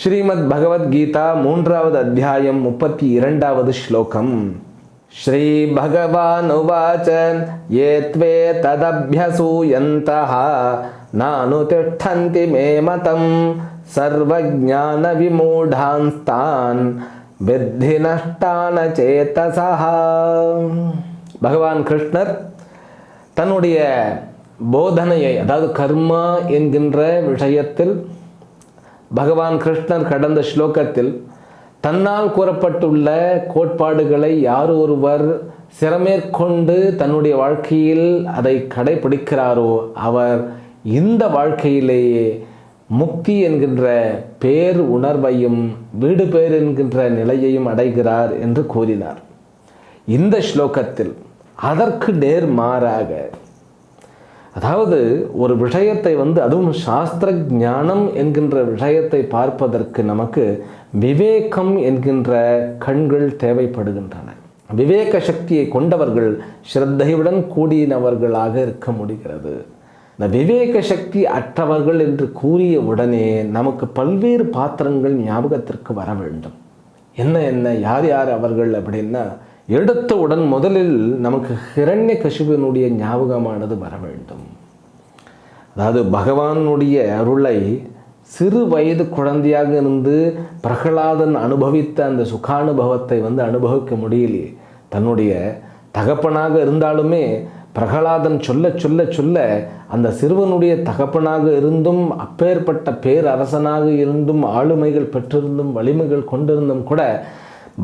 ஸ்ரீமத் பகவத்கீதா மூன்றாவது அத்தியாயம் முப்பத்தி இரண்டாவது ஸ்லோகம். ஸ்ரீ பகவான் உவாச்ச ஏ த்வே ததபியசூயந்தः நானு திஷ்டந்தி மே மதம் சர்வஜான விமூடான்ஸ்தான் வித்தி நஷ்டான சேத்தசா பகவான் கிருஷ்ணர் தன்னுடைய போதனையை அதாவது கர்மா என்கின்ற விஷயத்தில் பகவான் கிருஷ்ணர் கடந்த ஸ்லோகத்தில் தன்னால் கூறப்பட்டுள்ள கோட்பாடுகளை யார் ஒருவர் சிறமேற்கொண்டு தன்னுடைய வாழ்க்கையில் அதை கடைபிடிக்கிறாரோ அவர் இந்த வாழ்க்கையிலேயே முக்தி என்கின்ற பேர் உணர்வையும் வீடு பேர் என்கின்ற நிலையையும் அடைகிறார் என்று கூறினார். இந்த ஸ்லோகத்தில் அதற்கு நேர் மாறாக அதாவது ஒரு விஷயத்தை வந்து அதுவும் சாஸ்திர ஞானம் என்கின்ற விஷயத்தை பார்ப்பதற்கு நமக்கு விவேகம் என்கின்ற கண்கள் தேவைப்படுகின்றன. விவேக சக்தியை கொண்டவர்கள் ஸ்ரத்தையுடன் கூடியனவர்களாக இருக்க முடிகிறது. இந்த விவேக சக்தி அற்றவர்கள் என்று கூறிய உடனே நமக்கு பல்வேறு பாத்திரங்கள் ஞாபகத்திற்கு வர வேண்டும். என்ன என்ன யார் யார் அவர்கள் அப்படின்னா எடுத்தவுடன் முதலில் நமக்கு ஹிரண்ய கசிபனுடைய ஞாபகமானது வர வேண்டும். அதாவது பகவானுடைய அருளை சிறு வயது குழந்தையாக இருந்து பிரகலாதன் அனுபவித்த அந்த சுகானுபவத்தை வந்து அனுபவிக்க முடியலையே. தன்னுடைய தகப்பனாக இருந்தாலுமே பிரகலாதன் சொல்ல சொல்ல சொல்ல அந்த சிறுவனுடைய தகப்பனாக இருந்தும் அப்பேற்பட்ட பேரரசனாக இருந்தும் ஆளுமைகள் பெற்றிருந்தும் வலிமைகள் கொண்டிருந்தும் கூட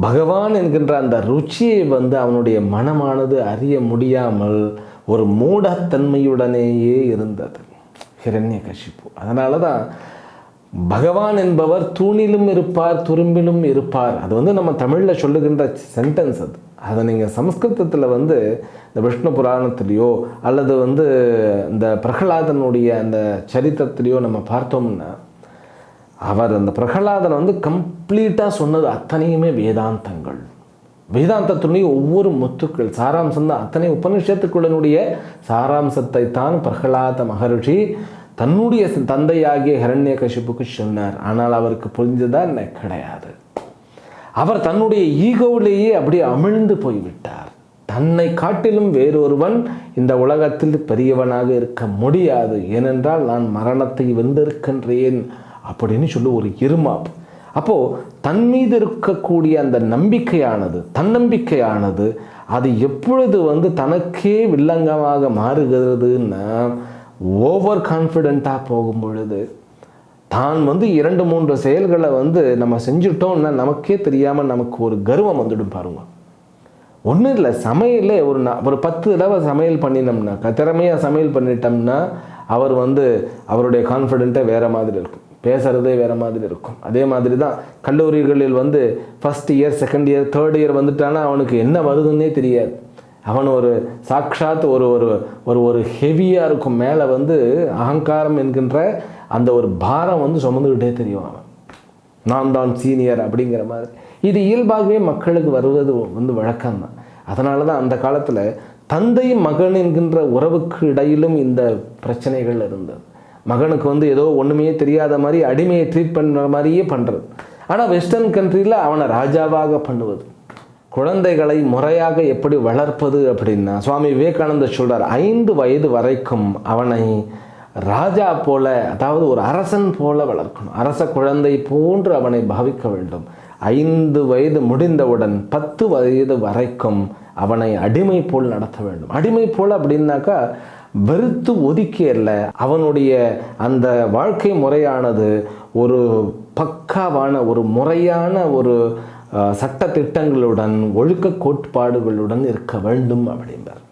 பகவான் என்கின்ற அந்த ருச்சியை வந்து அவனுடைய மனமானது அறிய முடியாமல் ஒரு மூடத்தன்மையுடனேயே இருந்தது. ஹிரண்ய கஷிப்பு அதனால தான் பகவான் என்பவர் தூணிலும் இருப்பார் துரும்பிலும் இருப்பார். அது வந்து நம்ம தமிழில் சொல்லுகின்ற சென்டென்ஸ் அது. அதை நீங்கள் சம்ஸ்கிருதத்தில் வந்து இந்த விஷ்ணு புராணத்திலேயோ அல்லது வந்து இந்த பிரகலாதனுடைய அந்த சரித்திரத்திலேயோ நம்ம பார்த்தோம்னா அவர் அந்த பிரகலாதன் வந்து கம்ப்ளீட்டாக சொன்னது அத்தனையுமே வேதாந்தங்கள். வேதாந்தத்துடைய ஒவ்வொரு முத்துக்கள் சாராம்சம் தான். அத்தனை உபனிஷத்துக்குள்ளனுடைய சாராம்சத்தை தான் பிரகலாத மகரிஷி தன்னுடைய தந்தையாகிய ஹரண்ய கஷிப்புக்கு சொன்னார். ஆனால் அவருக்கு புரிஞ்சதா என்ன? கிடையாது. அவர் தன்னுடைய ஈகோவிலேயே அப்படியே அமிழ்ந்து போய்விட்டார். தன்னை காட்டிலும் வேறொருவன் இந்த உலகத்தில் பெரியவனாக இருக்க முடியாது. ஏனென்றால் நான் மரணத்தை வென்றிருக்கின்றேன். அப்படின்னு சொல்லி ஒரு இருமாப்பு. அப்போது தன் மீது இருக்கக்கூடிய அந்த நம்பிக்கையானது தன்னம்பிக்கையானது அது எப்பொழுது வந்து தனக்கே வில்லங்கமாக மாறுகிறதுன்னா ஓவர் கான்ஃபிடெண்ட்டாக போகும் பொழுது தான் வந்து இரண்டு மூன்று செயல்களை வந்து நம்ம செஞ்சுட்டோம்னா நமக்கே தெரியாமல் நமக்கு ஒரு கர்வம் வந்துடும் பாருங்க. ஒன்றும் இல்லை சமையலே ஒரு ந ஒரு பத்து தடவை சமையல் பண்ணினோம்னா திறமையாக சமையல் பண்ணிட்டோம்னா அவர் வந்து அவருடைய கான்ஃபிடென்ட்டை வேறு மாதிரி இருக்கும். பேசுகிறதே வேறு மாதிரி இருக்கும். அதே மாதிரி தான் கல்லூரிகளில் வந்து first year second year third year வந்துட்டானா அவனுக்கு என்ன வருதுன்னே தெரியாது. அவன் ஒரு சாக்ஷாத் ஒரு ஒரு ஒரு ஒரு ஹெவியாக இருக்கும். மேலே வந்து அகங்காரம் என்கின்ற அந்த ஒரு பாரம் வந்து சுமந்துக்கிட்டே தெரியும் அவன். நான் தான் சீனியர் அப்படிங்கிற மாதிரி. இது இயல்பாகவே மக்களுக்கு வருவது வந்து வழக்கம்தான். அதனால தான் அந்த காலத்தில் தந்தை மகன் என்கின்ற உறவுக்கு இடையிலும் இந்த பிரச்சனைகள் இருந்தது. மகனுக்கு வந்து ஏதோ ஒன்றுமே தெரியாத மாதிரி அடிமையை ட்ரீட் பண்ணுற மாதிரியே பண்ணுறது ஆனால் வெஸ்டர்ன் கண்ட்ரியில் அவனை ராஜாவாக பண்ணுவது. குழந்தைகளை முறையாக எப்படி வளர்ப்பது அப்படின்னா சுவாமி விவேகானந்தர் சொல்கிறார் ஐந்து வயது வரைக்கும் அவனை ராஜா போல அதாவது ஒரு அரசன் போல வளர்க்கணும். அரச குழந்தை போன்று அவனை பாவிக்க வேண்டும். ஐந்து வயது முடிந்தவுடன் பத்து வயது வரைக்கும் அவனை அடிமை போல் நடத்த வேண்டும். அடிமை போல் அப்படின்னாக்கா வெறுத்து ஒதுக்கியல்ல அவனுடைய அந்த வாழ்க்கை முறையானது ஒரு பக்காவான ஒரு முறையான ஒரு சட்ட திட்டங்களுடன் ஒழுக்க கோட்பாடுகளுடன் இருக்க வேண்டும் அப்படிம்பார்.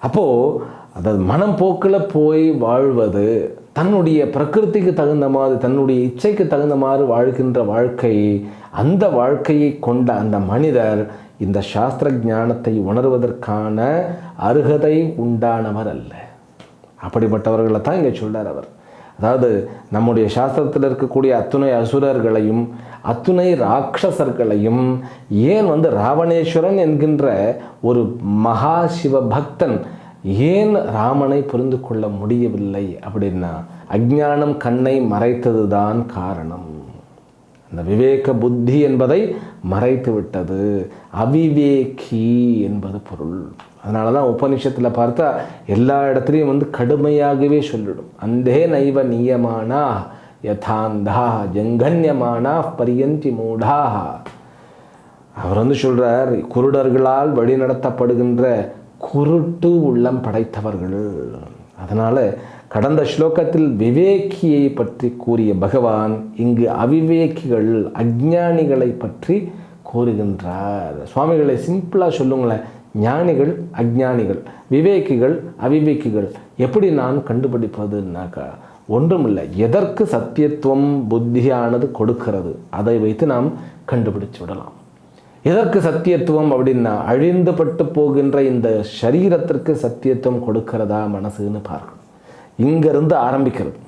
அப்போது அதாவது மனம் போக்கில் போய் வாழ்வது தன்னுடைய பிரகிருதிக்கு தகுந்த மாதிரி தன்னுடைய இச்சைக்கு தகுந்த மாதிரி வாழ்கின்ற வாழ்க்கை அந்த வாழ்க்கையை கொண்ட அந்த மனிதர் இந்த சாஸ்திர ஞானத்தை உணர்வதற்கான அருகதை உண்டானவர் அல்ல அப்படிப்பட்டவர்களை தான் இங்கே சொல்கிறார் அவர். அதாவது நம்முடைய சாஸ்திரத்தில் இருக்கக்கூடிய அத்துணை அசுரர்களையும் அத்துணை ராட்சசர்களையும் ஏன் வந்து ராவணேஸ்வரன் என்கின்ற ஒரு மகா சிவ பக்தன் ஏன் ராமனை புரிந்து கொள்ள முடியவில்லை அப்படின்னா அஜ்ஞானம் கண்ணை மறைத்தது தான் காரணம். அந்த விவேக புத்தி என்பதை மறைத்து விட்டது அவிவேகி என்பது பொருள். அதனால தான் உபனிஷத்தில் பார்த்தா எல்லா இடத்துலையும் வந்து கடுமையாகவே சொல்லிடும். அந்தே நைவ நியமானா யதாந்தா ஜங்கன்யமானா பரியந்தி மூடாக அவர் வந்து சொல்கிறார் குருடர்களால் வழிநடத்தப்படுகின்ற குருட்டு உள்ளம் படைத்தவர்கள். அதனால் கடந்த ஸ்லோகத்தில் விவேக்கியை பற்றி கூறிய பகவான் இங்கு அவிவேக்கிகள் அஜ்ஞானிகளை பற்றி கூறுகின்றார். சுவாமிகளை சிம்பிளாக சொல்லுங்களேன். ஞானிகள் அஜ்ஞானிகள் விவேக்கிகள் அவிவேக்கிகள் எப்படி நான் கண்டுபிடிப்பதுனாக்கா ஒன்றுமில்லை. எதற்கு சத்தியத்துவம் புத்தியானது கொடுக்கிறது அதை வைத்து நாம் கண்டுபிடிச்சு விடலாம். எதற்கு சத்தியத்துவம் அப்படின்னா அழிந்துபட்டு போகின்ற இந்த சரீரத்திற்கு சத்தியத்துவம் கொடுக்கிறதா மனசுன்னு பார்க்கணும். இங்கிருந்து ஆரம்பிக்கிறது.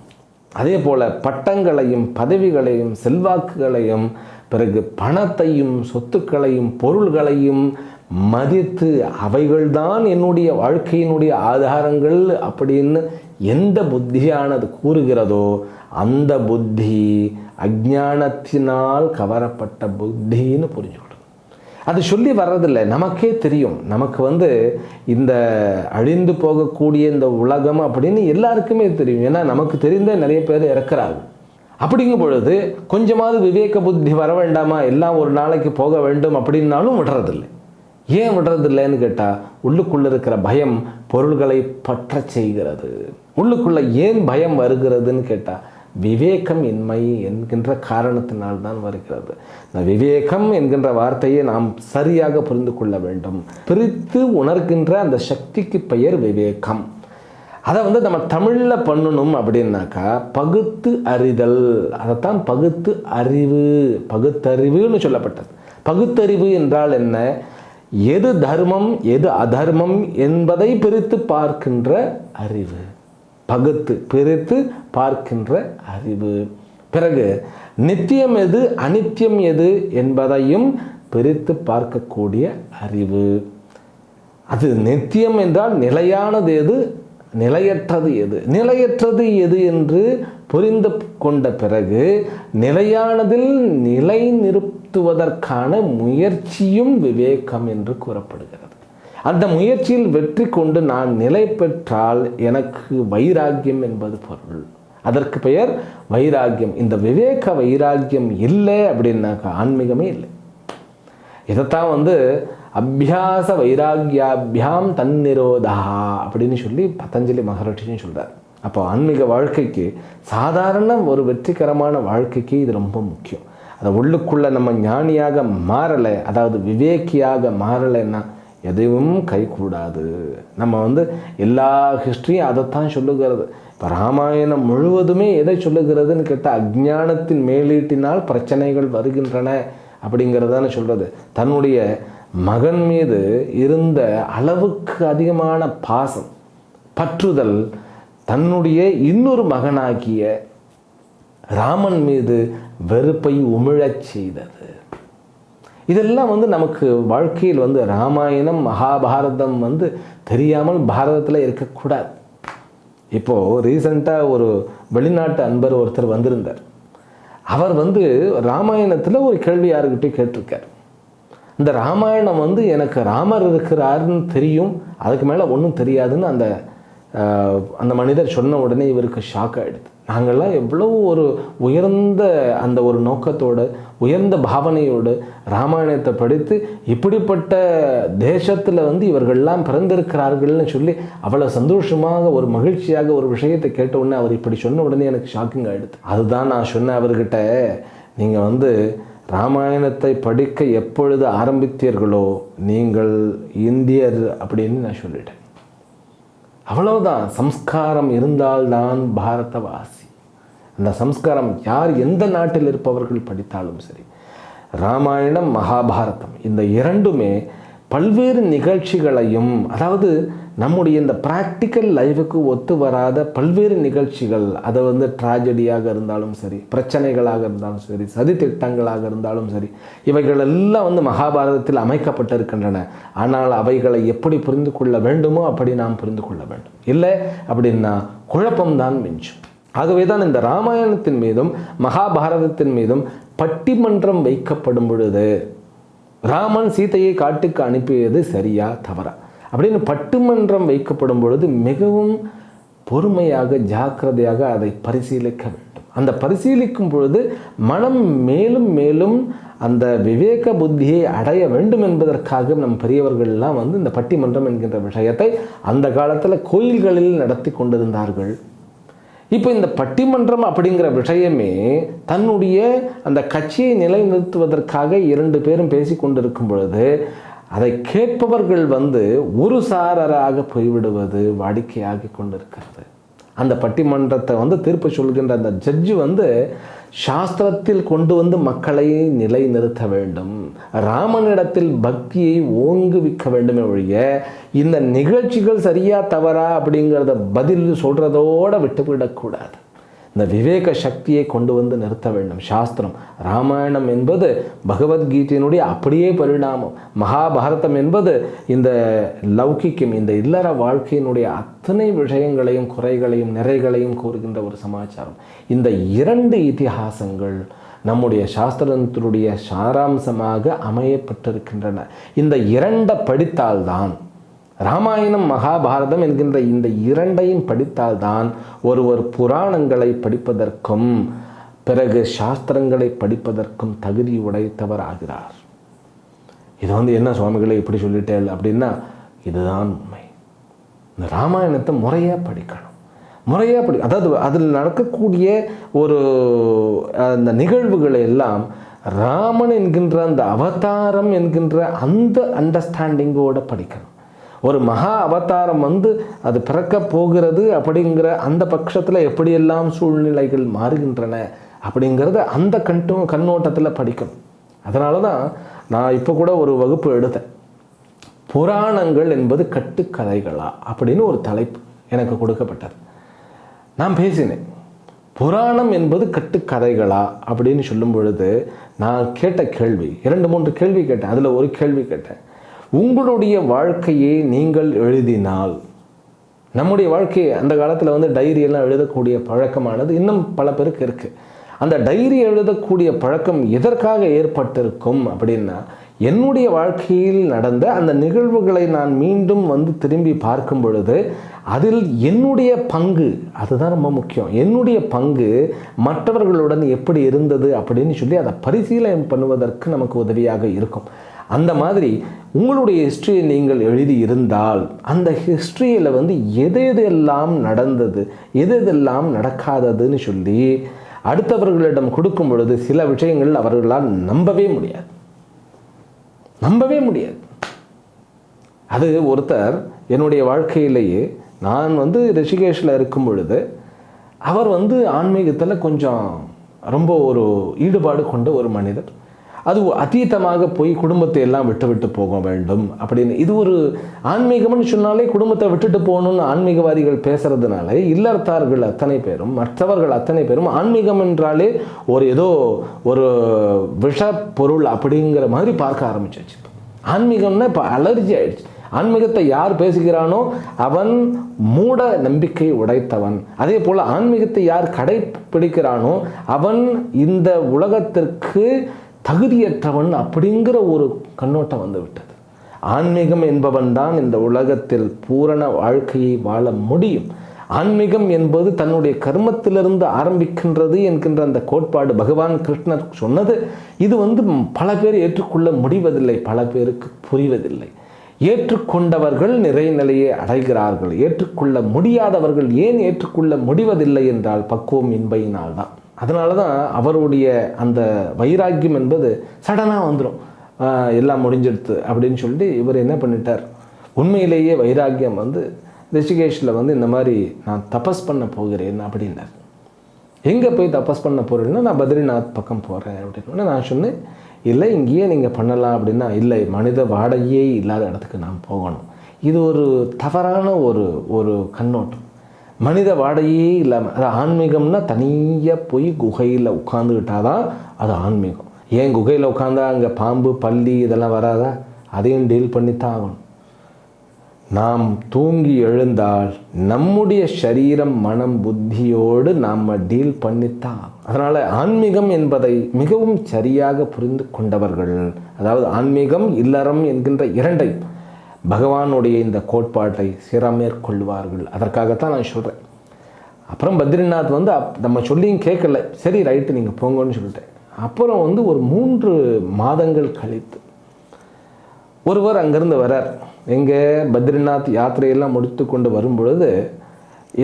அதே போல பட்டங்களையும் பதவிகளையும் செல்வாக்குகளையும் பிறகு பணத்தையும் சொத்துக்களையும் பொருள்களையும் மதித்து அவைகள்தான் என்னுடைய வாழ்க்கையினுடைய ஆதாரங்கள் அப்படின்னு எந்த புத்தியானது கூறுகிறதோ அந்த புத்தி அஜ்ஞானத்தினால் கவரப்பட்ட புத்தின்னு புரிஞ்சுக்கணும் அது சொல்லி வர்றதில்லை. நமக்கே தெரியும். நமக்கு வந்து இந்த அழிந்து போகக்கூடிய இந்த உலகம் அப்படின்னு எல்லாருக்குமே தெரியும். ஏன்னா நமக்கு தெரிந்த நிறைய பேர் இறக்குறாங்க. அப்படிங்கும் பொழுது கொஞ்சமாவது விவேக புத்தி வர வேண்டாமா? எல்லாம் ஒரு நாளைக்கு போக வேண்டும் அப்படின்னாலும் விடுறதில்லை. ஏன் விடுறதில்லைன்னு கேட்டால் உள்ளுக்குள்ளே இருக்கிற பயம் பொருள்களை பற்ற செய்கிறது. உள்ளுக்குள்ளே ஏன் பயம் வருகிறதுன்னு கேட்டால் விவேகம் இன்மை என்கின்ற காரணத்தினால் தான் வருகிறது. இந்த விவேகம் என்கின்ற வார்த்தையை நாம் சரியாக புரிந்து கொள்ள வேண்டும். பிரித்து உணர்கின்ற அந்த சக்திக்கு பெயர் விவேகம். அதை வந்து நம்ம தமிழில் பண்ணணும் அப்படின்னாக்கா பகுத்து அறிதல். அதைத்தான் பகுத்து அறிவு பகுத்தறிவுன்னு சொல்லப்பட்டது. பகுத்தறிவு என்றால் என்ன? எது தர்மம் எது அதர்மம் என்பதை பிரித்து பார்க்கின்ற அறிவு. பகுத்து பிரித்து பார்க்கின்ற அறிவு. பிறகு நித்தியம் எது அனித்தியம் எது என்பதையும் பிரித்து பார்க்கக்கூடிய அறிவு. அது நித்தியம் என்றால் நிலையானது எது நிலையற்றது எது நிலையற்றது எது என்று புரிந்து கொண்ட பிறகு நிலையானதில் நிலை நிறுத்துவதற்கான முயற்சியும் விவேகம் என்று கூறப்படுகிறது. அந்த முயற்சியில் வெற்றி கொண்டு நான் நிலை பெற்றால் எனக்கு வைராக்கியம் என்பது பொருள். அதற்கு பெயர் வைராக்கியம். இந்த விவேக வைராக்கியம் இல்லை அப்படின்னாக்கா ஆன்மீகமே இல்லை. இதைத்தான் வந்து அபியாச வைராக்கியாபியாம் தன்னிரோதா அப்படின்னு சொல்லி பதஞ்சலி மகரிஷின்னு சொல்கிறார் அப்போ ஆன்மீக வாழ்க்கைக்கு சாதாரண ஒரு வெற்றிகரமான வாழ்க்கைக்கு இது ரொம்ப முக்கியம். அதை உள்ளுக்குள்ளே நம்ம ஞானியாக மாறலை அதாவது விவேக்கியாக மாறலைன்னா எதுவும் கைகூடாது. நம்ம வந்து எல்லா ஹிஸ்ட்ரியும் அதைத்தான் சொல்லுகிறது. இப்போ ராமாயணம் முழுவதுமே எதை சொல்லுகிறதுன்னு கேட்டால் அஜ்ஞானத்தின் மேலீட்டினால் பிரச்சனைகள் வருகின்றன அப்படிங்கிறதான சொல்கிறது தன்னுடைய மகன் மீது இருந்த அளவுக்கு அதிகமான பாசம் பற்றுதல் தன்னுடைய இன்னொரு மகனாகிய ராமன் மீது வெறுப்பை உமிழச் செய்தது. இதெல்லாம் வந்து நமக்கு வாழ்க்கையில் வந்து ராமாயணம் மகாபாரதம் வந்து தெரியாமல் பாரதத்தில் இருக்கக்கூடாது. இப்போது ரீசண்டாக ஒரு வெளிநாட்டு அன்பர் ஒருத்தர் வந்திருந்தார். அவர் வந்து ராமாயணத்தில் ஒரு கேள்வி யாருக்கிட்டே கேட்டிருக்கார். இந்த ராமாயணம் வந்து எனக்கு ராமர் இருக்கிறாருன்னு தெரியும் அதுக்கு மேலே ஒன்றும் தெரியாதுன்னு அந்த அந்த மனிதர் சொன்ன உடனே இவருக்கு ஷாக் ஆகிடுது நாங்கள்லாம் எவ்வளோ ஒரு உயர்ந்த அந்த ஒரு நோக்கத்தோடு உயர்ந்த பாவனையோடு ராமாயணத்தை படித்து இப்படிப்பட்ட தேசத்தில் வந்து இவர்கள்லாம் பிறந்திருக்கிறார்கள்னு சொல்லி அவ்வளோ சந்தோஷமாக ஒரு மகிழ்ச்சியாக ஒரு விஷயத்தை கேட்ட உடனே அவர் இப்படி சொன்ன உடனே எனக்கு ஷாக்கிங் ஆகிடுது அதுதான் நான் சொன்னேன் அவர்கிட்ட நீங்கள் வந்து ராமாயணத்தை படிக்க எப்பொழுது ஆரம்பித்தீர்களோ நீங்கள் இந்தியர் அப்படின்னு நான் சொல்லிட்டேன். அவ்வளவுதான். சம்ஸ்காரம் இருந்தால்தான் பாரதவாசி. அந்த சம்ஸ்காரம் யார் எந்த நாட்டில் இருப்பவர்கள் படித்தாலும் சரி ராமாயணம் மகாபாரதம் இந்த இரண்டுமே பல்வேறு நிகழ்ச்சிகளையும் அதாவது நம்முடைய இந்த ப்ராக்டிக்கல் லைஃபுக்கு ஒத்து வராத பல்வேறு நிகழ்ச்சிகள் அதை வந்து ட்ராஜடியாக இருந்தாலும் சரி பிரச்சனைகளாக இருந்தாலும் சரி சதி திட்டங்களாக இருந்தாலும் சரி இவைகள் எல்லாம் வந்து மகாபாரதத்தில் அமைக்கப்பட்டிருக்கின்றன. ஆனால் அவைகளை எப்படி புரிந்து கொள்ள வேண்டுமோ அப்படி நாம் புரிந்து கொள்ள வேண்டும். இல்லை அப்படின்னா குழப்பம்தான் மிஞ்சும். ஆகவே தான் இந்த ராமாயணத்தின் மீதும் மகாபாரதத்தின் மீதும் பட்டிமன்றம் வைக்கப்படும் பொழுது ராமன் சீதையை காட்டுக்கு அனுப்பியது சரியா தவறா? அப்படின்னு பட்டிமன்றம் வைக்கப்படும் பொழுது மிகவும் பொறுமையாக ஜாக்கிரதையாக அதை பரிசீலிக்க வேண்டும். அந்த பரிசீலிக்கும் பொழுது மனம் மேலும் மேலும் அந்த விவேக புத்தியை அடைய வேண்டும் என்பதற்காக நம் பெரியவர்கள்லாம் வந்து இந்த பட்டிமன்றம் என்கின்ற விஷயத்தை அந்த காலத்தில் கோயில்களில் நடத்தி கொண்டிருந்தார்கள். இப்போ இந்த பட்டிமன்றம் அப்படிங்கிற விஷயமே தன்னுடைய அந்த கட்சியை நிலைநிறுத்துவதற்காக இரண்டு பேரும் பேசி கொண்டிருக்கும் பொழுது அதை கேட்பவர்கள் வந்து ஒரு சாரராக போய்விடுவது வாடிக்கையாகி கொண்டிருக்கிறது. அந்த பட்டிமன்றத்தை வந்து தீர்ப்பு சொல்கின்ற அந்த ஜட்ஜு வந்து சாஸ்திரத்தில் கொண்டு வந்து மக்களை நிலைநிறுத்த வேண்டும். ராமனிடத்தில் பக்தியை ஓங்குவிக்க வேண்டுமே ஒழிய இந்த நிகழ்ச்சிகள் சரியா தவறா அப்படிங்கிறத பதில் சொல்கிறதோடு விட்டுவிடக்கூடாது இந்த விவேக சக்தியை கொண்டு வந்து நிறுத்த வேண்டும். சாஸ்திரம் ராமாயணம் என்பது பகவத்கீதையினுடைய அப்படியே பரிணாமம். மகாபாரதம் என்பது இந்த லௌகிக்கம் இந்த இல்லற வாழ்க்கையினுடைய அத்தனை விஷயங்களையும் குறைகளையும் நிறைகளையும் கூறுகின்ற ஒரு சமாச்சாரம். இந்த இரண்டு இதிகாசங்கள் நம்முடைய சாஸ்திரத்தினுடைய சாராம்சமாக அமையப்பட்டிருக்கின்றன. இந்த இரண்டை படித்தால்தான் ராமாயணம் மகாபாரதம் என்கின்ற இந்த இரண்டையும் படித்தால்தான் ஒருவர் புராணங்களை படிப்பதற்கும் பிறகு சாஸ்திரங்களை படிப்பதற்கும் தகுதி உடைத்தவர் ஆகிறார் இது வந்து என்ன சுவாமிகளை இப்படி சொல்லிட்டேன் அப்படின்னா இதுதான் உண்மை. இந்த ராமாயணத்தை முறையாக படிக்கணும். முறையாக படி அதாவது அதில் நடக்கக்கூடிய ஒரு அந்த நிகழ்வுகளை எல்லாம் ராமன் என்கின்ற அந்த அவதாரம் என்கின்ற அந்த அண்டர்ஸ்டாண்டிங்கோட படிக்கணும். ஒரு மகா அவதாரம் வந்து அது பிறக்க போகிறது அப்படிங்கிற அந்த பட்சத்தில் எப்படியெல்லாம் சூழ்நிலைகள் மாறுகின்றன அப்படிங்கிறத அந்த கண்டு கண்ணோட்டத்தில் படிக்கணும். அதனால தான் நான் இப்போ கூட ஒரு வகுப்பு எடுத்தேன். புராணங்கள் என்பது கட்டுக்கதைகளா அப்படின்னு ஒரு தலைப்பு எனக்கு கொடுக்கப்பட்டது. நான் பேசினேன். புராணம் என்பது கட்டுக்கதைகளா அப்படின்னு சொல்லும் பொழுது நான் கேட்ட கேள்வி இரண்டு மூன்று கேள்வி கேட்டேன். அதில் ஒரு கேள்வி கேட்டேன். உங்களுடைய வாழ்க்கையை நீங்கள் எழுதினால் நம்முடைய வாழ்க்கையை அந்த காலத்தில் வந்து டைரி எல்லாம் எழுதக்கூடிய பழக்கமானது இன்னும் பல பேருக்கு இருக்குது அந்த டைரி எழுதக்கூடிய பழக்கம் எதற்காக ஏற்பட்டிருக்கும் அப்படின்னா என்னுடைய வாழ்க்கையில் நடந்த அந்த நிகழ்வுகளை நான் மீண்டும் வந்து திரும்பி பார்க்கும் பொழுது அதில் என்னுடைய பங்கு அதுதான் ரொம்ப முக்கியம் என்னுடைய பங்கு மற்றவர்களுடன் எப்படி இருந்தது அப்படின்னு சொல்லி அதை பரிசீலனை பண்ணுவதற்கு நமக்கு உதவியாக இருக்கும். அந்த மாதிரி உங்களுடைய ஹிஸ்ட்ரியை நீங்கள் எழுதி இருந்தால் அந்த ஹிஸ்ட்ரியில் வந்து எது எதெல்லாம் நடந்தது எது எதெல்லாம் நடக்காததுன்னு சொல்லி அடுத்தவர்களிடம் கொடுக்கும் பொழுது சில விஷயங்கள் அவர்களால் நம்பவே முடியாது. நம்பவே முடியாது. அது ஒருத்தர் என்னுடைய வாழ்க்கையிலேயே நான் வந்து ரிஷிகேஷில் இருக்கும் பொழுது அவர் வந்து ஆன்மீகத்தில் கொஞ்சம் ரொம்ப ஒரு ஈடுபாடு கொண்ட ஒரு மனிதர். அது அதீதமாக போய் குடும்பத்தை எல்லாம் விட்டு விட்டு போக வேண்டும் அப்படின்னு. இது ஒரு ஆன்மீகம்னு சொன்னாலே குடும்பத்தை விட்டுட்டு போகணும்னு ஆன்மீகவாதிகள் பேசுறதுனாலே இல்லறத்தார்கள் அத்தனை பேரும் மற்றவர்கள் அத்தனை பேரும் ஆன்மீகம் என்றாலே ஒரு ஏதோ ஒரு விஷ பொருள் அப்படிங்கிற மாதிரி பார்க்க ஆரம்பிச்சிச்சு ஆன்மீகம்னா இப்போ அலர்ஜி ஆயிடுச்சு. ஆன்மீகத்தை யார் பேசுகிறானோ அவன் மூட நம்பிக்கை உடைத்தவன். அதே போல் ஆன்மீகத்தை யார் கடைப்பிடிக்கிறானோ அவன் இந்த உலகத்திற்கு தகுதியற்றவன் அப்படிங்கிற ஒரு கண்ணோட்டம் வந்துவிட்டது ஆன்மீகம் என்பவன் தான் இந்த உலகத்தில் பூரண வாழ்க்கையை வாழ முடியும். ஆன்மீகம் என்பது தன்னுடைய கர்மத்திலிருந்து ஆரம்பிக்கின்றது என்கின்ற அந்த கோட்பாடு பகவான் கிருஷ்ணர் சொன்னது. இது வந்து பல பேர் ஏற்றுக்கொள்ள முடிவதில்லை பல பேருக்கு புரிவதில்லை. ஏற்றுக்கொண்டவர்கள் நிறைநிலையை அடைகிறார்கள். ஏற்றுக்கொள்ள முடியாதவர்கள் ஏன் ஏற்றுக்கொள்ள முடிவதில்லை என்றால் பக்குவம் இன்பையினால் தான் அதனால தான் அவருடைய அந்த வைராக்கியம் என்பது சடனாக வந்துடும் எல்லாம் முடிஞ்சிடுது அப்படின்னு சொல்லிட்டு இவர் என்ன பண்ணிட்டார்? உண்மையிலேயே வைராக்கியம் வந்து ரிஷிகேஷில் வந்து இந்த மாதிரி நான் தபஸ் பண்ண போகிறேன் அப்படின்னார். எங்கே போய் தபஸ் பண்ண போகிறேன்னா நான் பத்ரிநாத் பக்கம் போகிறேன் அப்படின்னு நான் சொன்னேன் இல்லை இங்கேயே நீங்கள் பண்ணலாம் அப்படின்னா இல்லை மனித வாடகையே இல்லாத இடத்துக்கு நான் போகணும். இது ஒரு தவறான ஒரு ஒரு கண்ணோட்டம். மனித வாடகையே இல்லாமல் அது ஆன்மீகம்னா தனியாக போய் குகையில் உட்காந்துக்கிட்டால் தான் அது ஆன்மீகம். ஏன் குகையில் உட்காந்தா அங்கே பாம்பு பல்லி இதெல்லாம் வராதா? அதையும் டீல் பண்ணித்தான் ஆகணும். நாம் தூங்கி எழுந்தால் நம்முடைய சரீரம் மனம் புத்தியோடு நாம் டீல் பண்ணித்தான் அதனால் ஆன்மீகம் என்பதை மிகவும் சரியாக புரிந்து கொண்டவர்கள் அதாவது ஆன்மீகம் இல்லறம் என்கின்ற இரண்டையும் பகவானுடைய இந்த கோட்பாட்டை சிறமேற்கொள்வார்கள் அதற்காகத்தான் நான் சொல்கிறேன் அப்புறம் பத்ரிநாத் வந்து அப் நம்ம சொல்லியும் கேட்கல. சரி ரைட்டு நீங்கள் போங்கன்னு சொல்லிட்டேன். அப்புறம் வந்து ஒரு மூன்று மாதங்கள் கழித்து ஒருவர் அங்கேருந்து வரார். எங்கே பத்ரிநாத் யாத்திரையெல்லாம் முடித்து கொண்டு வரும் பொழுது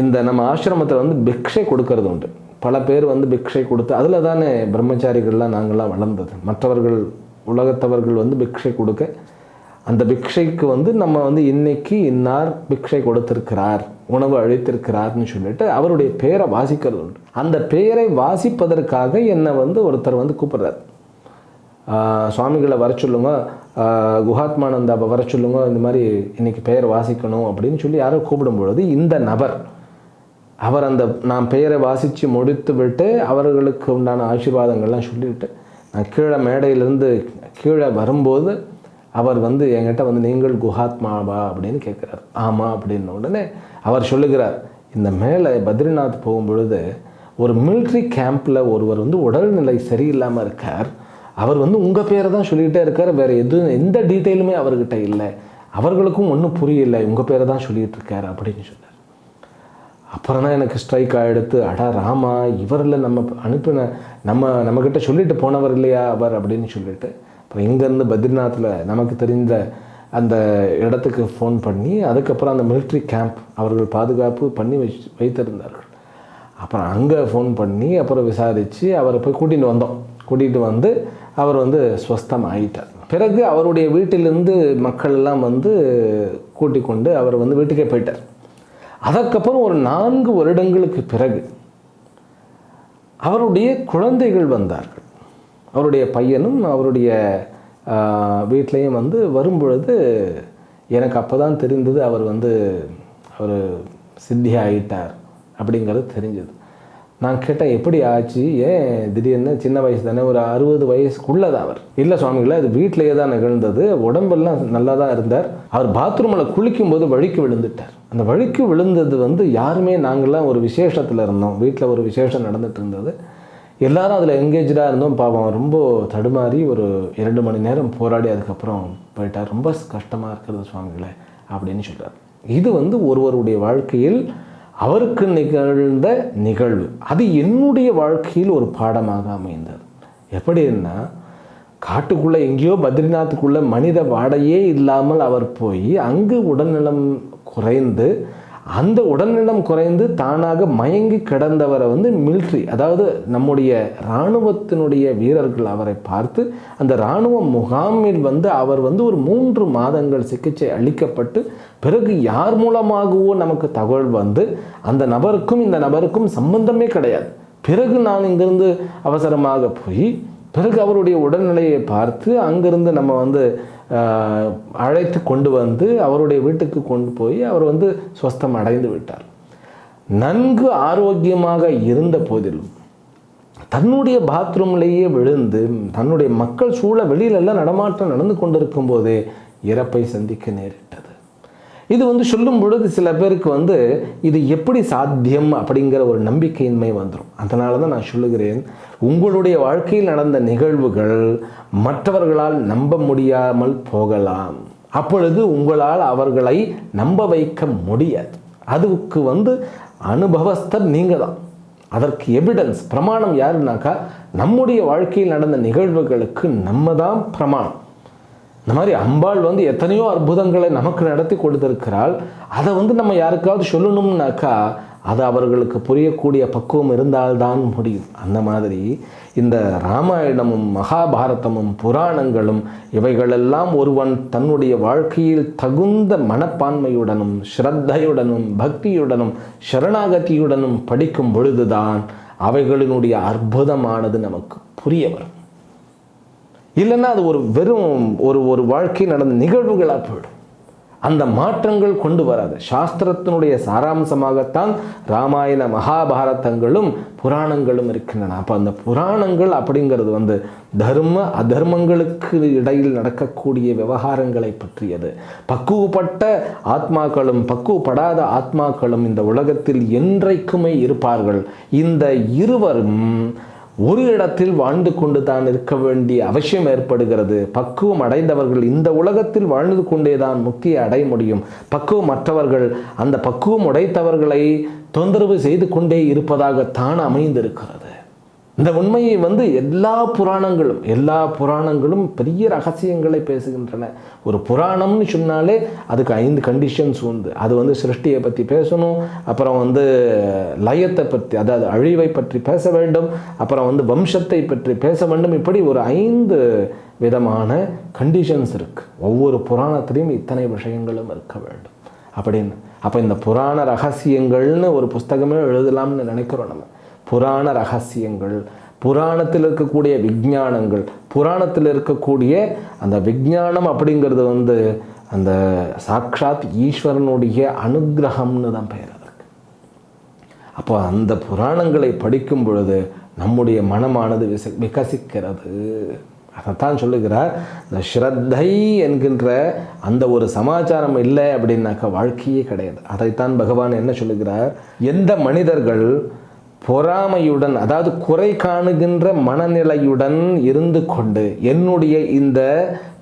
இந்த நம்ம ஆசிரமத்தில் வந்து பிக்ஷை கொடுக்கறது உண்டு. பல பேர் வந்து பிக்ஷை கொடுத்து அதில் தானே பிரம்மச்சாரிகள்லாம் நாங்கள்லாம் வளர்ந்தது. மற்றவர்கள் உலகத்தவர்கள் வந்து பிக்ஷை கொடுக்க அந்த பிக்ஷைக்கு வந்து நம்ம வந்து இன்னைக்கு இன்னார் பிக்ஷை கொடுத்திருக்கிறார் உணவு அழித்திருக்கிறார்னு சொல்லிட்டு அவருடைய பெயரை வாசிக்கிறது உண்டு. அந்த பெயரை வாசிப்பதற்காக என்னை வந்து ஒருத்தர் வந்து கூப்பிட்றார். சுவாமிகளை வர சொல்லுங்க ஆஹ் குஹாத்மானந்தாவை வர சொல்லுங்க இந்த மாதிரி இன்னைக்கு பெயர் வாசிக்கணும் அப்படின்னு சொல்லி யாரோ கூப்பிடும் பொழுது இந்த நபர் அவர் அந்த நான் பெயரை வாசித்து முடித்து விட்டு அவர்களுக்கு உண்டான ஆசீர்வாதங்கள்லாம் சொல்லிவிட்டு நான் கீழே மேடையிலேருந்து கீழே வரும்போது அவர் வந்து என்கிட்ட வந்து நீங்கள் குஹாத்மாவா? அப்படின்னு கேட்குறார். ஆமாம் அப்படின்ன உடனே அவர் சொல்லுகிறார். இந்த மேலே பத்ரிநாத் போகும் பொழுது ஒரு மிலிட்ரி கேம்பில் ஒருவர் வந்து உடல்நிலை சரியில்லாமல் இருக்கார். அவர் வந்து உங்கள் பேரை தான் சொல்லிக்கிட்டே இருக்கார். வேறு எதுவும் எந்த டீட்டெயிலுமே அவர்கிட்ட இல்லை. அவர்களுக்கும் ஒன்றும் புரியலை. உங்கள் பேரை தான் சொல்லிகிட்டு இருக்கார் அப்படின்னு சொன்னார். அப்புறம் தான் எனக்கு ஸ்ட்ரைக் ஆகிடுத்து அடா ராமா இவரில் நம்ம அனுப்பின நம்ம நம்மக்கிட்ட சொல்லிட்டு போனவர் இல்லையா அவர்? அப்படின்னு சொல்லிட்டு அப்புறம் இங்கேருந்து பத்ரிநாத்தில் நமக்கு தெரிந்த அந்த இடத்துக்கு ஃபோன் பண்ணி அதுக்கப்புறம் அந்த மிலிட்ரி கேம்ப் அவர்கள் பாதுகாப்பு பண்ணி வச்சு வைத்திருந்தார்கள். அப்புறம் அங்கே ஃபோன் பண்ணி அப்புறம் விசாரித்து அவரை போய் கூட்டிகிட்டு வந்தோம். கூட்டிகிட்டு வந்து அவர் வந்து ஸ்வஸ்தம் ஆயிட்டார் பிறகு அவருடைய வீட்டிலிருந்து மக்கள் எல்லாம் வந்து கூட்டிக் கொண்டு அவர் வந்து வீட்டுக்கே போயிட்டார். அதற்கப்புறம் ஒரு நான்கு வருடங்களுக்கு பிறகு அவருடைய குழந்தைகள் வந்தார்கள். அவருடைய பையனும் அவருடைய வீட்லேயும் வந்து வரும்பொழுது எனக்கு அப்போ தான் தெரிந்தது அவர் வந்து அவர் சித்தி ஆகிட்டார் அப்படிங்கிறது தெரிஞ்சது. நான் கேட்டேன் எப்படி ஆச்சு? ஏன் திடீர்னு சின்ன வயசு தானே ஒரு அறுபது வயசுக்குள்ளே தான் அவர். இல்லை சுவாமிகளை அது வீட்டிலேயே தான் நிகழ்ந்தது. உடம்பெல்லாம் நல்லா தான் இருந்தார். அவர் பாத்ரூமில் குளிக்கும்போது வழிக்கு விழுந்துட்டார். அந்த வழிக்கு விழுந்தது வந்து யாருமே நாங்கள்லாம் ஒரு விசேஷத்தில் இருந்தோம். வீட்டில் ஒரு விசேஷம் நடந்துட்டு இருந்தது. எல்லாரும் அதில் எங்கேஜாக இருந்தோம். பாவம் ரொம்ப தடுமாறி ஒரு இரண்டு மணி நேரம் போராடி அதுக்கப்புறம் போயிட்டார். ரொம்ப கஷ்டமாக இருக்கிறது சுவாமிகளை அப்படின்னு சொல்கிறார் இது வந்து ஒருவருடைய வாழ்க்கையில் அவருக்கு நிகழ்ந்த நிகழ்வு. அது என்னுடைய வாழ்க்கையில் ஒரு பாடமாக அமைந்தது. எப்படின்னா காட்டுக்குள்ளே எங்கேயோ பத்ரிநாத்துக்குள்ளே மனித வாடையே இல்லாமல் அவர் போய் அங்கு உடல்நலம் குறைந்து அந்த உடல்நலம் குறைந்து தானாக மயங்கி கிடந்தவரை வந்து மிலிட்ரி அதாவது நம்முடைய இராணுவத்தினுடைய வீரர்கள் அவரை பார்த்து அந்த இராணுவ முகாமில் வந்து அவர் வந்து ஒரு மூன்று மாதங்கள் சிகிச்சை அளிக்கப்பட்டு பிறகு யார் மூலமாகவோ நமக்கு தகவல் வந்து அந்த நபருக்கும் இந்த நபருக்கும் சம்பந்தமே கிடையாது. பிறகு நான் இங்கிருந்து அவசரமாக போய் பிறகு அவருடைய உடல்நிலையை பார்த்து அங்கிருந்து நம்ம வந்து அழைத்து கொண்டு வந்து அவருடைய வீட்டுக்கு கொண்டு போய் அவர் வந்து ஸ்வஸ்தம் அடைந்து விட்டார். நன்கு ஆரோக்கியமாக இருந்த போதிலும் தன்னுடைய பாத்ரூம்லேயே விழுந்து தன்னுடைய மக்கள் சூழ வெளியிலெல்லாம் நடமாட்டம் நடந்து கொண்டிருக்கும் போதே இறப்பை சந்திக்க நேரிட்டது. இது வந்து சொல்லும் பொழுது சில பேருக்கு வந்து இது எப்படி சாத்தியம் அப்படிங்கிற ஒரு நம்பிக்கையின்மை வந்துடும் அதனால தான் நான் சொல்லுகிறேன் உங்களுடைய வாழ்க்கையில் நடந்த நிகழ்வுகள் மற்றவர்களால் நம்ப முடியாமல் போகலாம். அப்பொழுது உங்களால் அவர்களை நம்ப வைக்க முடியாது. அதுக்கு வந்து அனுபவஸ்தர் நீங்கள் தான் அதற்கு எவிடன்ஸ் பிரமாணம் யாருனாக்கா நம்முடைய வாழ்க்கையில் நடந்த நிகழ்வுகளுக்கு நம்ம தான் பிரமாணம். இந்த மாதிரி அம்பாள் வந்து எத்தனையோ அற்புதங்களை நமக்கு நடத்தி கொடுத்திருக்கிறாள். அதை வந்து நம்ம யாருக்காவது சொல்லணும்னாக்கா அது அவர்களுக்கு புரியக்கூடிய பக்குவம் இருந்தால்தான் முடியும். அந்த மாதிரி இந்த ராமாயணமும் மகாபாரதமும் புராணங்களும் இவைகளெல்லாம் ஒருவன் தன்னுடைய வாழ்க்கையில் தகுந்த மனப்பான்மையுடனும் ஸ்ரத்தையுடனும் பக்தியுடனும் சரணாகதியுடனும் படிக்கும் பொழுதுதான் அவைகளினுடைய அற்புதமானது நமக்கு புரிய வரும். இல்லைன்னா அது ஒரு வெறும் ஒரு ஒரு வாழ்க்கை நடந்த நிகழ்வுகளாக போயிடும். அந்த மாற்றங்கள் கொண்டு வராது. சாஸ்திரத்தினுடைய சாராம்சமாகத்தான் ராமாயண மகாபாரதங்களும் புராணங்களும் இருக்கின்றன. அப்போ அந்த புராணங்கள் அப்படிங்கிறது வந்து தர்ம அதர்மங்களுக்கு இடையில் நடக்கக்கூடிய விவகாரங்களை பற்றியது. பக்குவப்பட்ட ஆத்மாக்களும் பக்குவப்படாத ஆத்மாக்களும் இந்த உலகத்தில் என்றைக்குமே இருப்பார்கள். இந்த இருவரும் ஒரு இடத்தில் வாழ்ந்து கொண்டு தான் இருக்க வேண்டிய அவசியம் ஏற்படுகிறது. பக்குவம் அடைந்தவர்கள் இந்த உலகத்தில் வாழ்ந்து கொண்டே தான் முக்தியை அடைய முடியும். பக்குவம் மற்றவர்கள் அந்த பக்குவம் உடைத்தவர்களை தொந்தரவு செய்து கொண்டே இருப்பதாகத்தான் அமைந்திருக்கிறது. இந்த உண்மையை வந்து எல்லா புராணங்களும் எல்லா புராணங்களும் பெரிய ரகசியங்களை பேசுகின்றன. ஒரு புராணம்னு சொன்னாலே அதுக்கு ஐந்து கண்டிஷன்ஸ் உண்டு. அது வந்து சிருஷ்டியை பற்றி பேசணும் அப்புறம் வந்து லயத்தை பற்றி அதாவது அழிவை பற்றி பேச வேண்டும் அப்புறம் வந்து வம்சத்தை பற்றி பேச வேண்டும். இப்படி ஒரு ஐந்து விதமான கண்டிஷன்ஸ் இருக்குது ஒவ்வொரு புராணத்திலையும் இத்தனை விஷயங்களும் இருக்க வேண்டும். அப்படின்னு. அப்போ இந்த புராண ரகசியங்கள்னு ஒரு புஸ்தகமே எழுதலாம்னு நினைக்கிறோம் நம்ம. புராண ரகசியங்கள் புராணத்தில் இருக்கக்கூடிய விஞ்ஞானங்கள் புராணத்தில் இருக்கக்கூடிய அந்த விஞ்ஞானம் அப்படிங்கிறது வந்து அந்த சாக்ஷாத் ஈஸ்வரனுடைய அனுகிரகம்னு தான் பெயர் அதற்கு அப்போ அந்த புராணங்களை படிக்கும் பொழுது நம்முடைய மனமானது விச விகசிக்கிறது. அதைத்தான் சொல்லுகிறார். இந்த ஸ்ரத்தை என்கின்ற அந்த ஒரு சமாச்சாரம் இல்லை அப்படின்னாக்கா வாழ்க்கையே கிடையாது. அதைத்தான் பகவான் என்ன சொல்லுகிறார்? எந்த மனிதர்கள் பொறாமையுடன் அதாவது குறை காணுகின்ற மனநிலையுடன் இருந்து கொண்டு என்னுடைய இந்த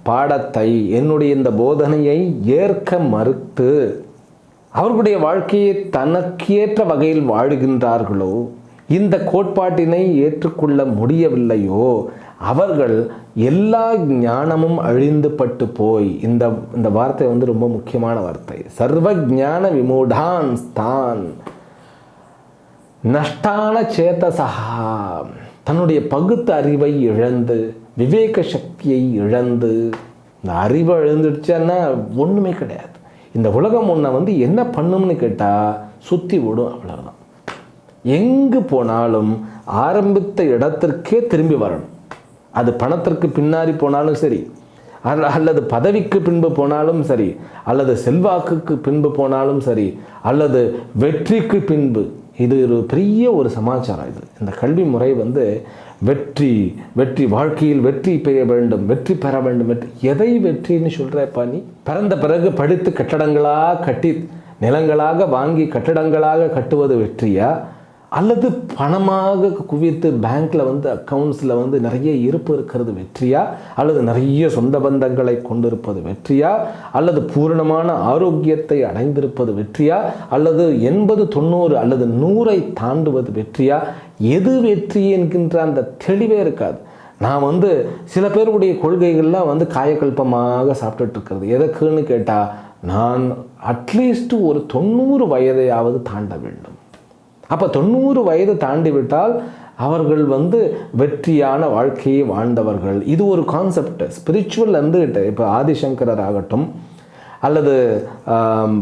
பாடத்தை என்னுடைய இந்த போதனையை ஏற்க மறுத்து அவர்களுடைய வாழ்க்கையை தனக்கேற்ற வகையில் வாழுகின்றார்களோ இந்த கோட்பாட்டினை ஏற்றுக்கொள்ள முடியவில்லையோ அவர்கள் எல்லா ஞானமும் அழிந்து பட்டு போய் இந்த இந்த வார்த்தை வந்து ரொம்ப முக்கியமான வார்த்தை. சர்வ ஞான விமூடான் தான் நஷ்டான சேதசா தன்னுடைய பகுத்து அறிவை இழந்து விவேக சக்தியை இழந்து இந்த அறிவை இழந்துடுச்சுன்னா ஒன்றுமே கிடையாது. இந்த உலகம் ஒன்றை வந்து என்ன பண்ணும்னு கேட்டால் சுற்றி விடும் அவ்வளோதான் எங்கு போனாலும் ஆரம்பித்த இடத்திற்கே திரும்பி வரணும். அது பணத்திற்கு பின்னாடி போனாலும் சரி அல்ல- அல்லது பதவிக்கு பின்பு போனாலும் சரி அல்லது செல்வாக்குக்கு பின்பு போனாலும் சரி அல்லது வெற்றிக்கு பின்பு இது ஒரு பெரிய ஒரு சமாச்சாரம் இது. இந்த கல்வி முறை வந்து வெற்றி வெற்றி வாழ்க்கையில் வெற்றி பெற வேண்டும் வெற்றி பெற வேண்டும் வெற்றி எதை வெற்றின்னு சொல்கிறப்பா நீ? பிறந்த பிறகு படித்து கட்டடங்களாக கட்டி நிலங்களாக வாங்கி கட்டடங்களாக கட்டுவது வெற்றியா? அல்லது பணமாக குவித்து பேங்க்கில் வந்து அக்கவுண்ட்ஸில் வந்து நிறைய இருப்பு இருக்கிறது வெற்றியா? அல்லது நிறைய சொந்த பந்தங்களை கொண்டிருப்பது வெற்றியா? அல்லது பூரணமான ஆரோக்கியத்தை அடைந்திருப்பது வெற்றியா? அல்லது எண்பது தொண்ணூறு அல்லது நூறை தாண்டுவது வெற்றியா? எது வெற்றி என்கின்ற அந்த தெளிவே இருக்காது. நான் வந்து சில பேருடைய கொள்கைகள்லாம் வந்து காயக்கல்பமாக சாப்பிட்டுட்டு இருக்கிறது. எதற்குன்னு கேட்டால் நான் அட்லீஸ்ட் ஒரு தொண்ணூறு வயதையாவது தாண்ட வேண்டும். அப்போ தொண்ணூறு வயது தாண்டி விட்டால் அவர்கள் வந்து வெற்றியான வாழ்க்கையை வாழ்ந்தவர்கள். இது ஒரு கான்செப்ட் ஸ்பிரிச்சுவல் இருந்துகிட்டு இப்போ ஆதிசங்கரர் ஆகட்டும் அல்லது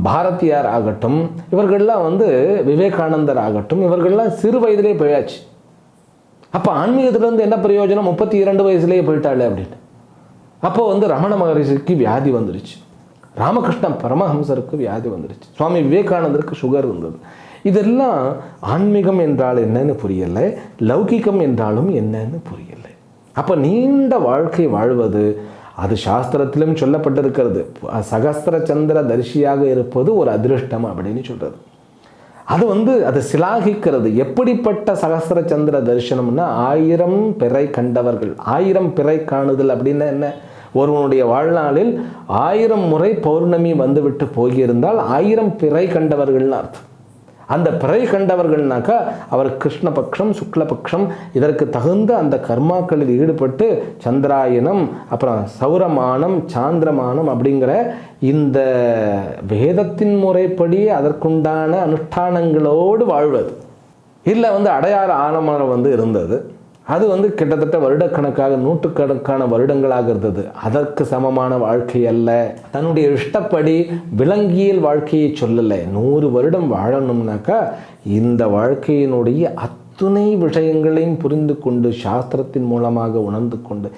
பாரதியார் ஆகட்டும் இவர்கள்லாம் வந்து விவேகானந்தர் ஆகட்டும் இவர்கள்லாம் சிறு வயதிலே போயாச்சு. அப்போ ஆன்மீகத்திலேருந்து என்ன பிரயோஜனம்? முப்பத்தி இரண்டு வயசுலேயே போயிட்டாளே அப்படின்னு. அப்போ வந்து ரமண மகரிஷிக்கு வியாதி வந்துருச்சு. ராமகிருஷ்ண பரமஹம்சருக்கு வியாதி வந்துருச்சு. சுவாமி விவேகானந்தருக்கு சுகர் இருந்தது இதெல்லாம் ஆன்மீகம் என்றால் என்னன்னு புரியலை லௌகிகம் என்றாலும் என்னன்னு புரியலை. அப்போ நீண்ட வாழ்க்கை வாழ்வது அது சாஸ்திரத்திலும் சொல்லப்பட்டிருக்கிறது. சகஸ்திர சந்திர தரிசியாக இருப்பது ஒரு அதிருஷ்டம் அப்படின்னு சொல்கிறது அது வந்து அது சிலாகிக்கிறது. எப்படிப்பட்ட சகஸ்திர சந்திர தரிசனம்னா ஆயிரம் பிறை கண்டவர்கள். ஆயிரம் பிறை காணுதல் அப்படின்னா என்ன? ஒருவனுடைய வாழ்நாளில் ஆயிரம் முறை பௌர்ணமி வந்துவிட்டு போகியிருந்தால் ஆயிரம் பிறை கண்டவர்கள்னு அர்த்தம். அந்த பிறை கண்டவர்கள்னாக்கா அவர் கிருஷ்ணபக்ஷம் சுக்லபக்ஷம் இதற்கு தகுந்த அந்த கர்மாக்களில் ஈடுபட்டு சந்திராயனம் அப்புறம் சௌரமானம் சாந்திரமானம் அப்படிங்கிற இந்த வேதத்தின் முறைப்படி அதற்குண்டான அனுஷ்டானங்களோடு வாழ்வது. இல்லை வந்து அடையாள ஆனமரம் வந்து இருந்தது. அது வந்து கிட்டத்தட்ட வருடக்கணக்காக நூற்றுக்கணக்கான வருடங்களாக இருந்தது. அதற்கு சமமான வாழ்க்கை அல்ல. தன்னுடைய இஷ்டப்படி விலங்கியல் வாழ்க்கையை சொல்லலை. நூறு வருடம் வாழணும்னாக்கா இந்த வாழ்க்கையினுடைய அத்துணை விஷயங்களையும் புரிந்து கொண்டு சாஸ்திரத்தின் மூலமாக உணர்ந்து கொண்டு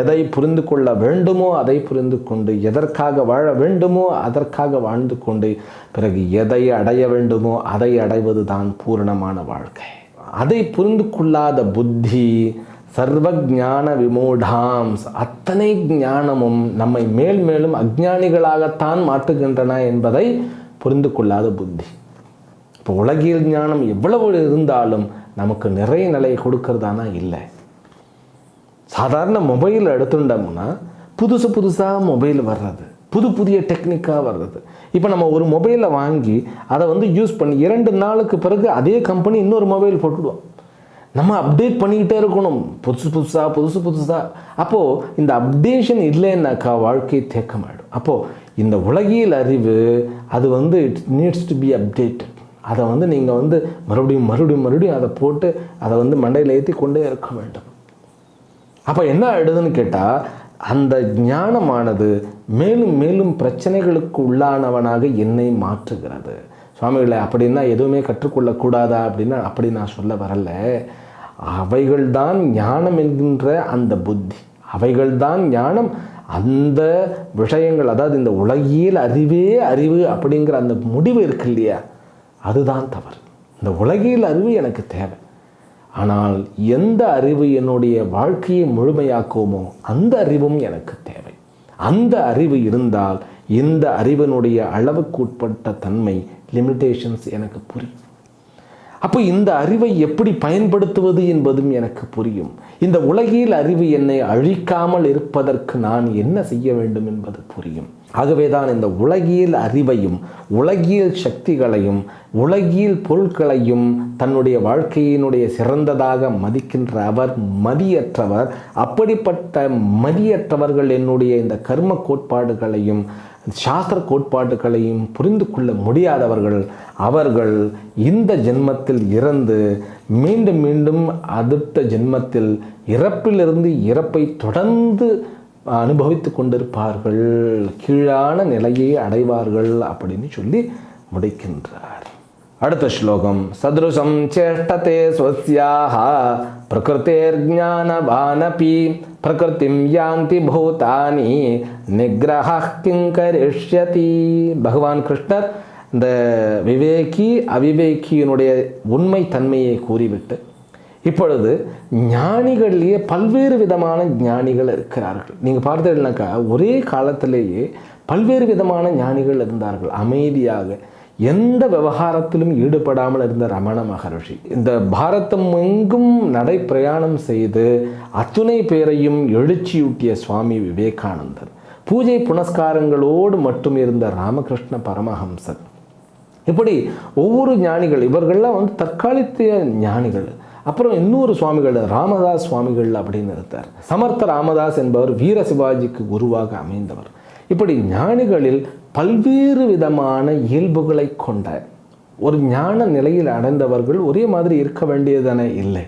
எதை புரிந்து கொள்ள வேண்டுமோ அதை புரிந்து கொண்டு எதற்காக வாழ வேண்டுமோ அதற்காக வாழ்ந்து கொண்டு பிறகு எதை அடைய வேண்டுமோ அதை அடைவது தான் பூரணமான வாழ்க்கை. அதை புரிந்து கொள்ளாத புத்தி சர்வ ஞான விமூடாம்ஸ் அத்தனை ஞானமும் நம்மை மேல் மேலும் அஜ்ஞானிகளாகத்தான் மாற்றுகின்றன என்பதை புரிந்து கொள்ளாத புத்தி. இப்போ உலகியல் ஞானம் எவ்வளவு இருந்தாலும் நமக்கு நிறைய நிலையை கொடுக்கறதானா இல்லை. சாதாரண மொபைல் எடுத்துட்டோம்னா புதுசு புதுசாக மொபைல் வர்றது. புது புதிய டெக்னிக்காக வருது இப்போ நம்ம ஒரு மொபைலை வாங்கி அதை வந்து யூஸ் பண்ணி இரண்டு நாளுக்கு பிறகு அதே கம்பெனி இன்னொரு மொபைல் போட்டுடுவோம். நம்ம அப்டேட் பண்ணிக்கிட்டே இருக்கணும். புதுசு புதுசாக புதுசு புதுசாக அப்போது இந்த அப்டேஷன் இல்லைன்னாக்கா வாழ்க்கை தேக்கமாயிடும். அப்போது இந்த உலகியல் அறிவு அது வந்து it needs to be updated அதை வந்து நீங்கள் வந்து மறுபடியும் மறுபடியும் மறுபடியும் அதை போட்டு அதை வந்து மண்டையில் ஏற்றி கொண்டே இருக்க வேண்டும். அப்போ என்ன ஆகிடுதுன்னு கேட்டால் அந்த ஞானமானது மேலும் மேலும் பிரச்சனைகளுக்கு உள்ளானவனாக என்னை மாற்றுகிறது. சுவாமிகளை அப்படின்னா எதுவுமே கற்றுக்கொள்ளக்கூடாதா அப்படின்னா அப்படி நான் சொல்ல வரல. அவைகள்தான் ஞானம் என்கின்ற அந்த புத்தி. அவைகள்தான் ஞானம் அந்த விஷயங்கள் அதாவது இந்த உலகியல் அறிவே அறிவு அப்படிங்கிற அந்த முடிவு இருக்கு இல்லையா? அதுதான் தவறு. இந்த உலகியல் அறிவு எனக்கு தேவை. ஆனால் எந்த அறிவு என்னுடைய வாழ்க்கையை முழுமையாக்குமோ அந்த அறிவும் எனக்கு தேவை. அந்த அறிவு இருந்தால் இந்த அறிவினுடைய அளவுக்குட்பட்ட தன்மை லிமிட்டேஷன்ஸ் எனக்கு புரியும். அப்போ இந்த அறிவை எப்படி பயன்படுத்துவது என்பதும் எனக்கு புரியும். இந்த உலகில் அறிவு என்னை அழிக்காமல் இருப்பதற்கு நான் என்ன செய்ய வேண்டும் என்பது புரியும். ஆகவேதான் இந்த உலகியல் அறிவையும் உலகியல் சக்திகளையும் உலகியல் பொருட்களையும் தன்னுடைய வாழ்க்கையினுடைய சிறந்ததாக மதிக்கின்ற அவர் மதியற்றவர் அப்படிப்பட்ட மதியற்றவர்கள் என்னுடைய இந்த கர்ம கோட்பாடுகளையும் சாஸ்திர கோட்பாடுகளையும் புரிந்து கொள்ள முடியாதவர்கள் அவர்கள் இந்த ஜென்மத்தில் இறந்து மீண்டும் மீண்டும் அடுத்த ஜென்மத்தில் இறப்பிலிருந்து இறப்பை தொடர்ந்து அனுபவித்து கொண்டிருப்பார்கள். கீழான நிலையை அடைவார்கள் அப்படின்னு சொல்லி முடிக்கின்றார். அடுத்த ஸ்லோகம். சதுருஷம் சேஷ்டதே ஸ்வஸ்யாக பிரகிருத்தேர்ஞானவானபி பிரகிருத்திம் யாந்தி பூதானி நிகிரக கிங்கரிஷ்யதி பகவான் கிருஷ்ணர் இந்த விவேகி அவிவேகியினுடைய உண்மை தன்மையை கூறிவிட்டு இப்பொழுது ஞானிகள்லேயே பல்வேறு விதமான ஞானிகள் இருக்கிறார்கள். நீங்கள் பார்த்தீங்கன்னாக்கா ஒரே காலத்திலேயே பல்வேறு விதமான ஞானிகள் இருந்தார்கள். அமைதியாக எந்த விவகாரத்திலும் ஈடுபடாமல் இருந்த ரமண மகர்ஷி இந்த பாரதம் எங்கும் நடை பிரயாணம் செய்து அத்துணை பேரையும் எழுச்சியூட்டிய சுவாமி விவேகானந்தர். பூஜை புனஸ்காரங்களோடு மட்டும் இருந்த ராமகிருஷ்ண பரமஹம்சர். இப்படி ஒவ்வொரு ஞானிகள் இவர்கள்லாம் வந்து தற்காலித்திய ஞானிகள். அப்புறம் இன்னொரு சுவாமிகள் ராமதாஸ் சுவாமிகள் அப்படின்னு இருந்தார் சமர்த்த ராமதாஸ் என்பவர் வீர சிவாஜிக்கு குருவாக அமைந்தவர். இப்படி ஞானிகளில் பல்வேறு விதமான இயல்புகளை கொண்ட ஒரு ஞான நிலையில் அடைந்தவர்கள் ஒரே மாதிரி இருக்க வேண்டியதானே இல்லை.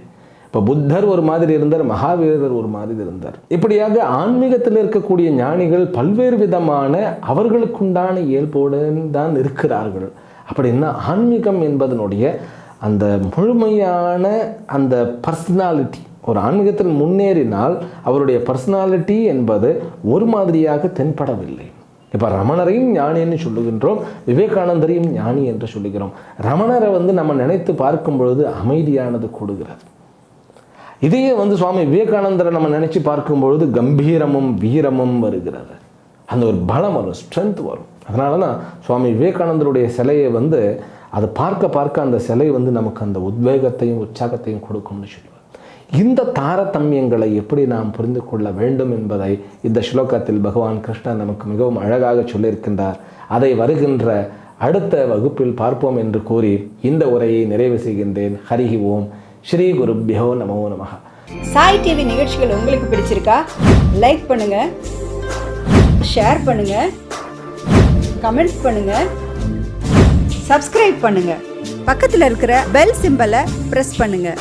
இப்போ புத்தர் ஒரு மாதிரி இருந்தார் மகாவீரர் ஒரு மாதிரி இருந்தார். இப்படியாக ஆன்மீகத்தில் இருக்கக்கூடிய ஞானிகள் பல்வேறு விதமான அவர்களுக்குண்டான இயல்போடு தான் இருக்கிறார்கள். அப்படின்னா ஆன்மீகம் என்பதனுடைய அந்த முழுமையான அந்த பர்சனாலிட்டி ஒரு ஆன்மீகத்தில் முன்னேறினால் அவருடைய பர்சனாலிட்டி என்பது ஒரு மாதிரியாக தென்படவில்லை. இப்போ ரமணரையும் ஞானின்னு சொல்லுகின்றோம் விவேகானந்தரையும் ஞானி என்று சொல்லுகிறோம். ரமணரை வந்து நம்ம நினைத்து பார்க்கும் பொழுது அமைதியானது கொடுகிறது. இதையே வந்து சுவாமி விவேகானந்தரை நம்ம நினைச்சு பார்க்கும் பொழுது கம்பீரமும் வீரமும் வருகிறது. அந்த ஒரு பலம் வரும் ஸ்ட்ரென்த் வரும். அதனால தான் சுவாமி விவேகானந்தருடைய சிலையை வந்து அதை பார்க்க பார்க்க அந்த சிலை வந்து நமக்கு அந்த உத்வேகத்தையும் உற்சாகத்தையும் கொடுக்கும்னு சொல்லுவார். இந்த தாரதமியங்களை எப்படி நாம் புரிந்து கொள்ள வேண்டும் என்பதை இந்த ஸ்லோகத்தில் பகவான் கிருஷ்ணன் நமக்கு மிகவும் அழகாக சொல்லியிருக்கின்றார். அதை வருகின்ற அடுத்த வகுப்பில் பார்ப்போம் என்று கூறி இந்த உரையை நிறைவு செய்கின்றேன். ஹரிஹி ஓம். ஸ்ரீ குருப்பியோ நமோ நமக சாய் டிவி நிகழ்ச்சிகள் உங்களுக்கு பிடிச்சிருக்கா? லைக் பண்ணுங்க ஷேர் பண்ணுங்க கமெண்ட்ஸ் பண்ணுங்க சப்ஸ்கிரைப் பண்ணுங்க. பக்கத்தில் இருக்கிற பெல் சிம்பலை ப்ரெஸ் பண்ணுங்கள்